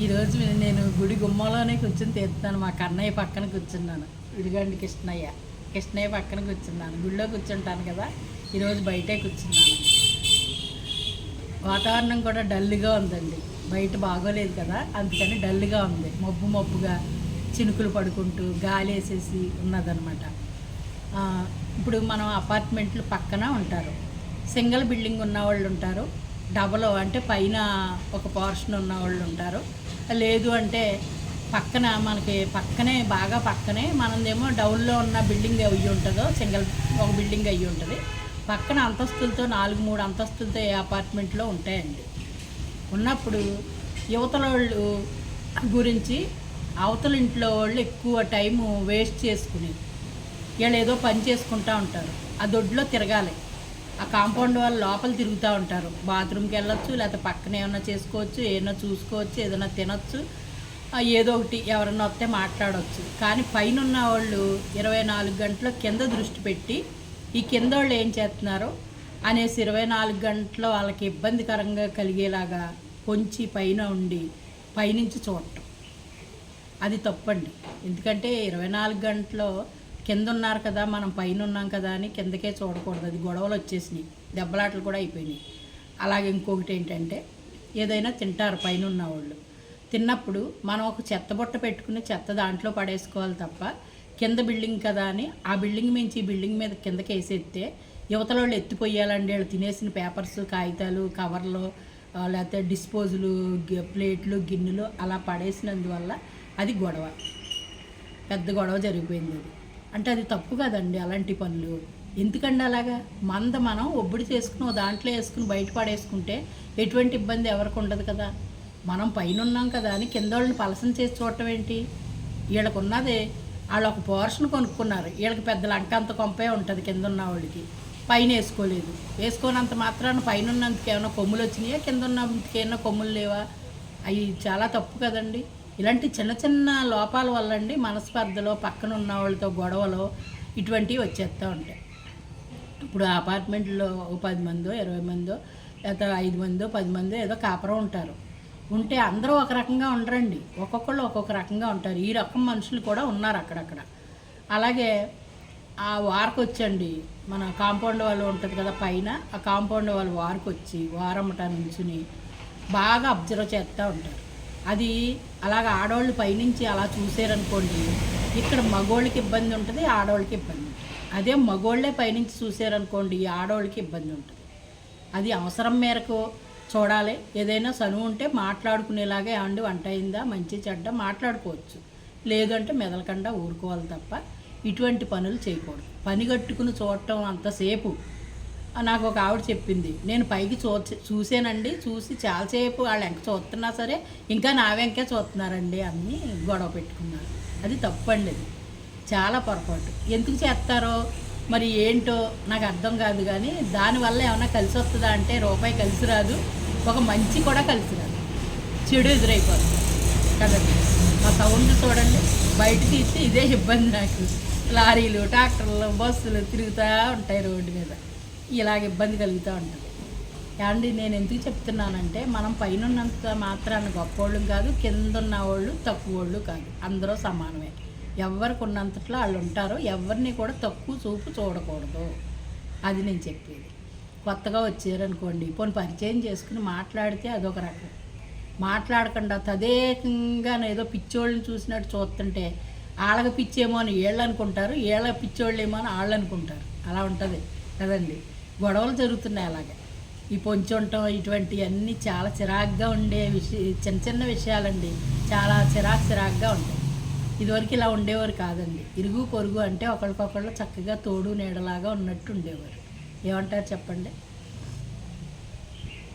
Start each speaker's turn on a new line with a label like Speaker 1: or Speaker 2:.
Speaker 1: ఈరోజు నేను గుడి గుమ్మలోనే కూర్చొని తీస్తున్నాను మా కన్నయ్య పక్కన కూర్చున్నాను. ఇదిగండి కృష్ణయ్య. కృష్ణయ్య పక్కన కూర్చున్నాను. గుడిలో కూర్చుంటాను కదా. ఈరోజు బయటే కూర్చున్నాను. వాతావరణం కూడా డల్గా ఉందండి. బయట బాగోలేదు కదా. అందుకని డల్గా ఉంది. మబ్బు మబ్బుగా చినుకులు పడుకుంటూ గాలి వేసేసి ఉన్నదనమాట ఇప్పుడు మనం అపార్ట్మెంట్లు పక్కన ఉంటారు. సింగిల్ బిల్డింగ్ ఉన్న వాళ్ళు ఉంటారు. డబల్ అంటే పైన ఒక పోర్షన్ ఉన్న వాళ్ళు ఉంటారు. లేదు అంటే పక్కన మనకి పక్కనే బాగా పక్కనే మనదేమో డౌన్లో ఉన్న బిల్డింగ్ అయ్యి ఉంటుందో సింగిల్ ఒక బిల్డింగ్ అయ్యి ఉంటుంది. పక్కన అంతస్తులతో నాలుగు మూడు అంతస్తులతో ఏ అపార్ట్మెంట్లో ఉంటాయండి. ఉన్నప్పుడు యువతల వాళ్ళు గురించి అవతల ఇంట్లో వాళ్ళు ఎక్కువ టైము వేస్ట్ చేసుకుని వీళ్ళు ఏదో పని చేసుకుంటూ ఉంటారు. ఆ దొడ్లో తిరగాలి. ఆ కాంపౌండ్ వాళ్ళు లోపల తిరుగుతూ ఉంటారు. బాత్రూమ్కి వెళ్ళొచ్చు లేకపోతే పక్కన ఏమైనా చేసుకోవచ్చు ఏదైనా చూసుకోవచ్చు ఏదైనా తినొచ్చు ఏదో ఒకటి ఎవరన్నా వస్తే మాట్లాడవచ్చు కానీ పైన ఉన్న వాళ్ళు ఇరవై నాలుగు గంటల కింద దృష్టి పెట్టి ఈ కింద వాళ్ళు ఏం చేస్తున్నారు? అనేసి ఇరవై నాలుగు గంటలు వాళ్ళకి ఇబ్బందికరంగా కలిగేలాగా కొంచెం పైన ఉండి పైనుంచి చూడటం. అది తప్పండి. ఎందుకంటే ఇరవై నాలుగు గంటలు కింద ఉన్నారు కదా మనం పైన ఉన్నాం కదా అని కిందకే చూడకూడదు. అది గొడవలు వచ్చేసినాయి. దెబ్బలాటలు కూడా అయిపోయినాయి. అలాగే ఇంకొకటి ఏంటంటే ఏదైనా తింటారు పైన ఉన్న వాళ్ళు. తిన్నప్పుడు మనం ఒక చెత్త బుట్ట పెట్టుకుని చెత్త దాంట్లో పడేసుకోవాలి తప్ప కింద బిల్డింగ్ కదా అని ఆ బిల్డింగ్ మించి ఈ బిల్డింగ్ మీద కిందకి వేసేస్తే యువతల వాళ్ళు ఎత్తిపోయాలండి. వాళ్ళు తినేసిన పేపర్స్ కాగితాలు కవర్లు లేకపోతే డిస్పోజులు ప్లేట్లు గిన్నెలు అలా పడేసినందువల్ల అది గొడవ. పెద్ద గొడవ జరిగిపోయింది అది. అంటే అది తప్పు కదండి అలాంటి పనులు. ఎందుకండి అలాగా? మంద మనం ఒబ్బడి చేసుకుని ఓ దాంట్లో వేసుకుని బయట పడేసుకుంటే ఎటువంటి ఇబ్బంది ఎవరికి ఉండదు కదా? మనం పైన ఉన్నాం కదా అని కింద వాళ్ళని పలసం చేసి చూడటం ఏంటి? వీళ్ళకు ఉన్నదే వాళ్ళు ఒక పోర్షన్ కొనుక్కున్నారు. వీళ్ళకి పెద్ద లంక అంత కొంపే ఉంటుంది కింద ఉన్న వాళ్ళకి. పైన వేసుకోలేదు. వేసుకోనంత మాత్రాన పైన ఉన్నందుకు ఏమైనా కొమ్ములు వచ్చినాయా? కింద ఉన్నందుకు ఏమైనా కొమ్ములు లేవా? అవి చాలా తప్పు కదండి. ఇలాంటి చిన్న చిన్న లోపాల వల్ల అండి మనస్పర్ధలో పక్కన ఉన్న వాళ్ళతో గొడవలు ఇటువంటివి వచ్చేస్తూ ఉంటాయి. ఇప్పుడు ఆ అపార్ట్మెంట్లో ఓ పది మందో ఇరవై మందో లేకపోతే ఐదు మందో పది మందో ఏదో కాపురం ఉంటారు. ఉంటే అందరూ ఒక రకంగా ఉండరండి. ఒక్కొక్కళ్ళు ఒక్కొక్క రకంగా ఉంటారు. ఈ రకం మనుషులు కూడా ఉన్నారు అక్కడక్కడ. అలాగే ఆ వారకు వచ్చండి మన కాంపౌండ్ వాళ్ళు ఉంటుంది కదా పైన ఆ కాంపౌండ్ వాళ్ళు వారికి వచ్చి వారమ్మట నుంచుని బాగా అబ్జర్వ్ చేస్తూ ఉంటారు. అది అలాగ ఆడవాళ్ళు పైనుంచి అలా చూసారనుకోండి ఇక్కడ మగోళ్ళకి ఇబ్బంది ఉంటుంది ఆడవాళ్ళకి ఇబ్బంది ఉంటుంది. అదే మగోళ్ళే పైనుంచి చూసారనుకోండి ఆడవాళ్ళకి ఇబ్బంది ఉంటుంది. అది అవసరం మేరకు చూడాలి. ఏదైనా చనువు ఉంటే మాట్లాడుకునేలాగా ఏమండి వంట అయిందా మంచి చెడ్డ మాట్లాడుకోవచ్చు. లేదంటే మెదలకుండా ఊరుకోవాలి తప్ప ఇటువంటి పనులు చేయకూడదు. పని కట్టుకుని చూడటం అంతసేపు నాకు ఒక ఆవిడ చెప్పింది నేను పైకి చూ చూసానండి చూసి చాలాసేపు వాళ్ళు ఎంక చూస్తున్నా సరే ఇంకా నా వెంకే చూస్తున్నారండి అన్నీ గొడవ పెట్టుకున్నారు అది తప్పండి. అది చాలా పొరపాటు. ఎందుకు చేస్తారో? మరి ఏంటో నాకు అర్థం కాదు కానీ దానివల్ల ఏమైనా కలిసి వస్తుందా అంటే రూపాయి కలిసి రాదు ఒక మంచి కూడా కలిసి రాదు. చెడు ఎదురైపోతుంది. కదండి? మా సౌండ్ చూడండి. బయట తీస్తే ఇదే ఇబ్బంది నాకు. లారీలు ట్రాక్టర్లు బస్సులు తిరుగుతూ ఉంటాయి రోడ్డు మీద. ఇలాగ ఇబ్బంది కలుగుతూ ఉంటుంది. అండి నేను ఎందుకు చెప్తున్నానంటే మనం పైన ఉన్నంత మాత్రాన గొప్పోళ్ళం కాదు కింద ఉన్న వాళ్ళు తక్కువ వాళ్ళు కాదు. అందరూ సమానమే. ఎవరికి ఉన్నంతట్లో వాళ్ళు ఉంటారు ఎవరిని కూడా తక్కువ చూపు చూడకూడదు. అది నేను చెప్పేది. కొత్తగా వచ్చారనుకోండి పోనీ పరిచయం చేసుకుని మాట్లాడితే అదొక రకం. మాట్లాడకుండా తదేకంగా ఏదో పిచ్చోళ్ళని చూసినట్టు చూస్తుంటే వాళ్ళకి పిచ్చేమో అని వీళ్ళు అనుకుంటారు వీళ్ళ పిచ్చోళ్ళేమో అని వాళ్ళు అనుకుంటారు. అలా ఉంటుంది కదండి. గొడవలు జరుగుతున్నాయి అలాగే. ఈ పొంచుంటం ఇటువంటివన్నీ చాలా చిరాగ్గా ఉండే విషయ చిన్న చిన్న విషయాలండి. చాలా చిరాకు చిరాగ్గా ఉంటాయి. ఇదివరకు ఇలా ఉండేవారు కాదండి. ఇరుగు పొరుగు అంటే ఒకరికొకళ్ళు చక్కగా తోడు నీడలాగా ఉన్నట్టు ఉండేవారు. ఏమంటారు చెప్పండి?